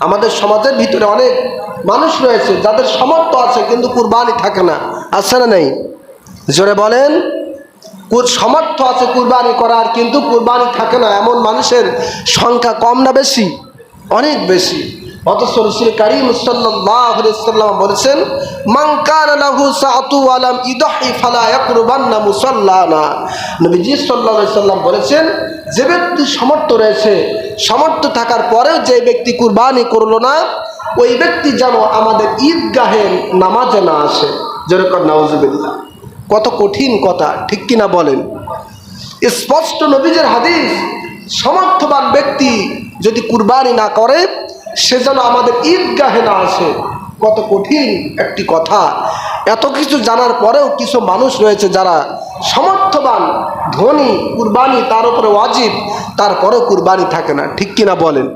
আমাদের সমাজের ভিতরে অনেক মানুষ রয়েছে, যাদের সামর্থ্য আছে, কিন্তু কুরবানি থাকে না। আছে না নেই? জোরে বলেন। সামর্থ্য সমর্থ আছে কুরবানি করার, কিন্তু কুরবানি থাকে না। এমন মানুষের সংখ্যা কম না বেশি? অনেক বেশি। বলেছেন বলেছেন, যে ব্যক্তি সমর্থ রয়েছে সমর্থ থাকার পরেও যে ব্যক্তি কুরবানি করল না, ওই ব্যক্তি যেন আমাদের ঈদগাহের নামাজে না আসে। যেরকম নওয়াজুবিল্লাহ কত কঠিন কথা, ঠিক কিনা বলেন? স্পষ্ট নবীজের হাদিস সমর্থবান ব্যক্তি যদি কুরবানি না করে সে যেন আমাদের ঈদগাহে না আসে কত কঠিন একটি কথা। এত কিছু জানার পরেও কিছু মানুষ রয়েছে যারা সমর্থবান, ধনী, কুরবানি, তার উপরে ওয়াজিব, তারপরেও কুরবানি থাকে না। ঠিক কিনা বলেন?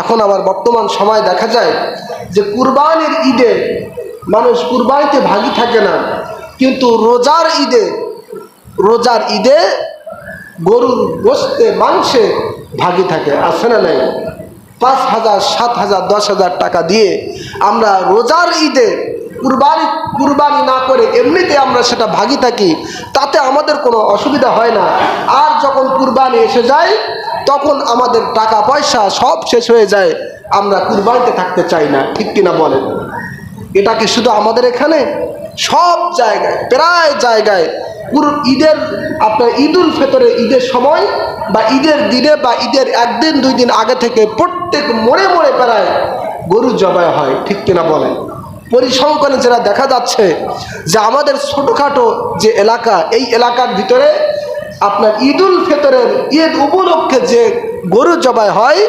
এখন আবার বর্তমান সময় দেখা যায় যে কুরবানির ঈদে মানুষ কুরবানিতে ভাগি থাকে না, কিন্তু রোজার ঈদে রোজার ঈদে গরুর গোস্তে মাংসে ভাগি থাকে। আছে না নাই? পাঁচ হাজার, সাত হাজার, দশ হাজার টাকা দিয়ে আমরা রোজার ঈদে কুরবানি কুরবানি না করে এমনিতে আমরা সেটা ভাগি থাকি, তাতে আমাদের কোনো অসুবিধা হয় না। আর যখন কুরবানি এসে যায়, তখন আমাদের টাকা পয়সা সব শেষ হয়ে যায়, আমরা কুরবানিতে থাকতে চাই না। ঠিক কিনা বলেন? এটা কি শুধু আমাদের এখানে? সব জায়গায়, প্রায় জায়গায় পুরো ঈদের, আপনার ঈদুল ফেতরে ঈদের সময় বা ঈদের দিনে বা ঈদের একদিন, দুই দিন আগে থেকে প্রত্যেক মোড়ে মোড়ে প্রায় গরু জবাই হয়, ঠিক কিনা বলেন? পরিসংখ্যানে যেটা দেখা যাচ্ছে যে আমাদের ছোটোখাটো যে এলাকা, এই এলাকার ভিতরে আপনার ঈদুল ফেতরের ঈদ উপলক্ষে যে গরু জবাই হয়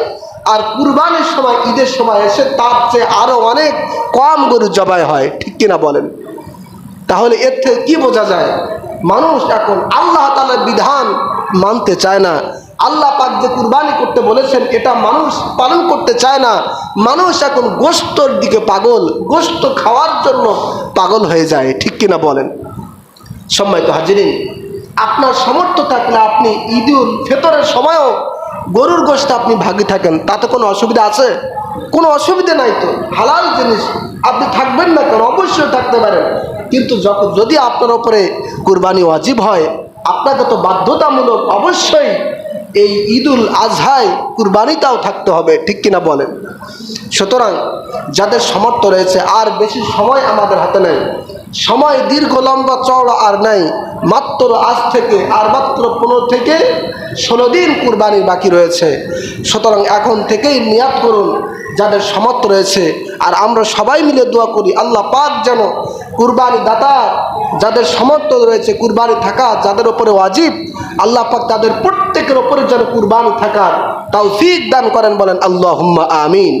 আর কুরবানির সময়, ঈদের সময় এসে তার চেয়ে আরও অনেক কম গরু জবাই হয়, ঠিক কিনা বলেন? তাহলে এর থেকে কী বোঝা যায়? মানুষ এখন আল্লাহ তালার বিধান মানতে চায় না। আল্লাহ পাক যে কুরবানি করতে বলেছেন, এটা মানুষ পালন করতে চায় না। মানুষ এখন গোস্তর দিকে পাগল গোস্ত খাওয়ার জন্য পাগল হয়ে যায়, ঠিক কিনা বলেন? সম্মানিত হাজিরিন, আপনার সমর্থ থাকলে আপনি ঈদুল ফেতরের সময়ও গরুর গোস্ত আপনি ভাগি থাকেন, তাতে কোনো অসুবিধা আছে? কোনো অসুবিধা নাই তো। হালাল জিনিস। আপনি থাকবেন না কেন? অবশ্যই থাকতে পারেন। কিন্তু যখন যদি আপনার ওপরে কুরবানি ওয়াজিব হয়, আপনাকে তো বাধ্যতামূলক অবশ্যই এই ঈদুল আজহায় কুরবানিটাও থাকতে হবে। ঠিক কিনা বলেন? সুতরাং যাদের সমর্থ রয়েছে, আর বেশি সময় আমাদের হাতে নেই সময় দীর্ঘ লম্বা চওড়া আর নাই, মাত্র আজ থেকে আর মাত্র পনেরো থেকে ষোলো দিন কুরবানি বাকি রয়েছে। সুতরাং এখন থেকেই নিয়াত করুন, যাদের সমর্থ রয়েছে। আর আমরা সবাই মিলে দোয়া করি, আল্লাহ পাক যেন কুরবানি দাতা, যাদের সমর্থ রয়েছে কুরবানি থাকা, যাদের ওপরে ওয়াজিব, আল্লাহ পাক তাদের প্রত্যেকের ওপরে যেন কুরবানি থাকার তাও ফিক দান করেন বলেন আল্লাহ আমিন।